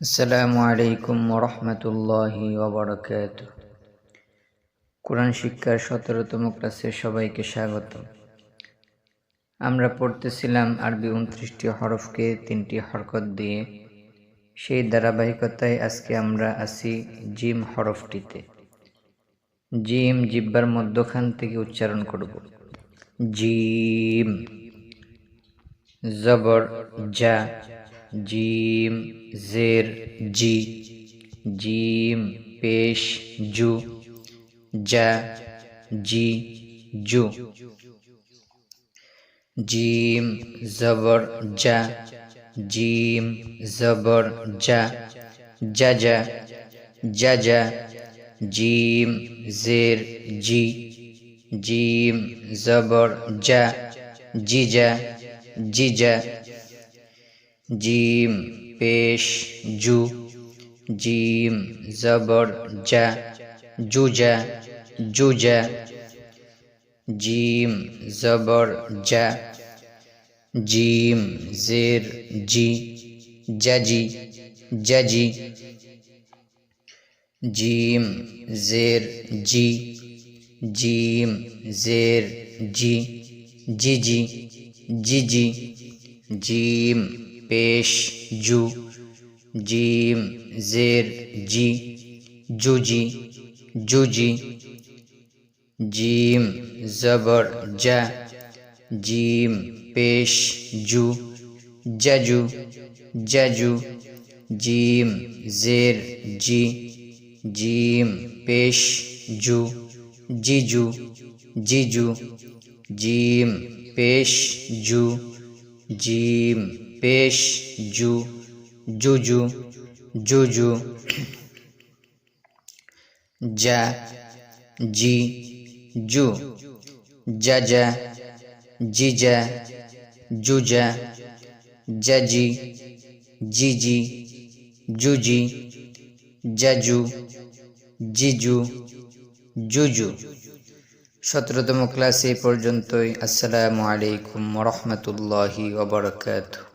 আসসালামু আলাইকুম ওরহমতুল্লাহি ওবরাকাত কোরআন শিক্ষার সতেরোতম ক্লাসে সবাইকে স্বাগত আমরা পড়তেছিলাম আরবি উনত্রিশটি হরফকে তিনটি হরকত দিয়ে। সেই ধারাবাহিকতায় আজকে আমরা আছি জিম হরফটিতে। জিম জিব্বার মধ্যখান থেকে উচ্চারণ করব। জিম, জবর যা জিম, জের, জি, জিম, পেশ, জু যা জি, জু। জিম, জবর যা জিম, জবর যা যা যা যা যা জিম, জের, জি, জিম, জবর, জি যা জি যা জিম, পেশ, জু, জিম, জবর যা জুজা জুজা, জিম, জবর যা জিম, জের, জি, জাজি জাজি, জিম, জের, জি, জিম, জের, জি, জিজি জিজি, জিম পেশ, জু, জিম, জের, জি, জুজি জুজি, জিম, জবর যা জিম, পেশ, জু, জাজু জাজু, জিম, জের, জি, জিম, পেশ, জু, জিজু জিজু, জিম, পেশ, জু, জিম পেশ জু, জুজু জুজু। যা, জি, জু। জাজা জিজা জুজা জাজি জিজি জুজি জাজু জিজু জুজু সতেরোতম ক্লাস পর্যন্তই। আসসালামু আলাইকুম রহমতুল্লাহি ওবরাকাতুহ